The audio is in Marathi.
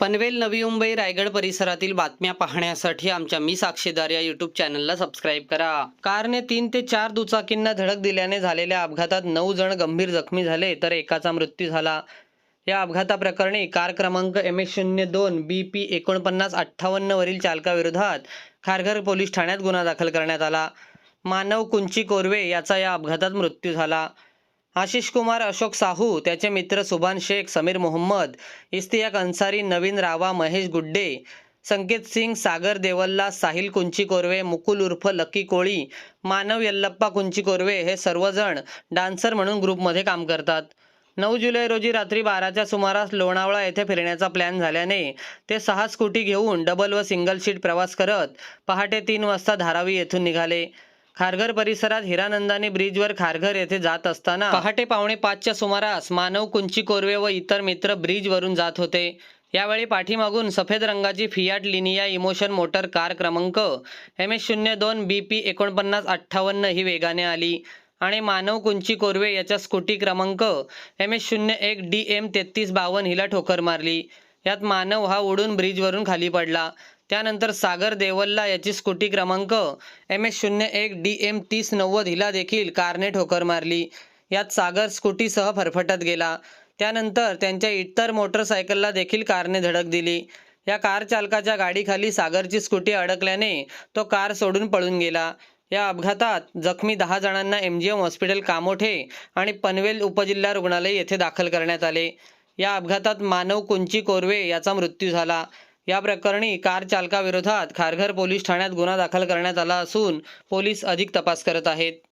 पनवेल नवी मुंबई रायगड परिसरातील बातम्या पाहण्यासाठी आमच्या मी साक्षीदार या युट्यूब चॅनलला सबस्क्राईब करा. कारने तीन ते चार दुचाकींना धडक दिल्याने झालेल्या अपघातात नऊ जण गंभीर जखमी झाले तर एकाचा मृत्यू झाला. या अपघाताप्रकरणी कार क्रमांक एम एस शून्य दोन बी पी एकोणपन्नास अठ्ठावन्न वरील चालकाविरोधात खारघर पोलीस ठाण्यात गुन्हा दाखल करण्यात आला. मानव कुंची कोरवे याचा या अपघातात मृत्यू झाला. आशिष कुमार अशोक साहू त्याचे मित्र सुभान शेख समीर मोहम्मद इस्तियाक अन्सारी नवीन रावा महेश गुड्डे संकेत सिंग सागर देवल्ला साहिल कुंची कोरवे मुकुल उर्फ लकी कोळी मानव यल्लप्पा कुंची कोरवे हे सर्वजण डान्सर म्हणून ग्रुपमध्ये काम करतात. नऊ जुलै रोजी रात्री बाराच्या सुमारास लोणावळा येथे फिरण्याचा प्लॅन झाल्याने ते सहा स्कूटी घेऊन डबल व सिंगल सीट प्रवास करत पहाटे तीन वाजता धारावी येथून निघाले. खारघर परिसरात हिरानंदानी ब्रिजवर खारघर येथे जात असताना पहाटे पावणे पाचच्या सुमारास मानव कुंची कोरवे व इतर मित्र ब्रिजवरून जात होते. यावेळी पाठीमागून सफेद रंगाची Fiat Linea Emotion motor car क्रमांक एम एस शून्य दोन बी पी एकोणपन्नास अठ्ठावन्न ही वेगाने आली आणि मानव कुंची कोरवे याच्या स्कूटी क्रमांक एम एस शून्य एक डी एम तेहतीस बावन्न हिला ठोकर मारली. यात मानव हा उडून ब्रिजवरून खाली पडला. त्यानंतर सागर देवल्ला याची स्कूटी क्रमांक एम एस शून्य एक डी एम तीस नव्वद हिला देखील कारने ठोकर मारली. यात सागर स्कूटीसह फरफटत गेला. त्यानंतर त्यांच्या इतर मोटरसायकलला देखील कारने धडक दिली. या कार चालकाच्या गाडीखाली सागरची स्कूटी अडकल्याने तो कार सोडून पळून गेला. या अपघातात जखमी दहा जणांना M G M hospital Kamothe आणि पनवेल उपजिल्हा रुग्णालय येथे दाखल करण्यात आले. या अपघातात मानव कुंची कोरवे याचा मृत्यू झाला. या प्रकरणी कार चालकाविरोधात खारघर पोलीस ठाण्यात गुन्हा दाखल करण्यात आला असून पोलीस अधिक तपास करत आहेत.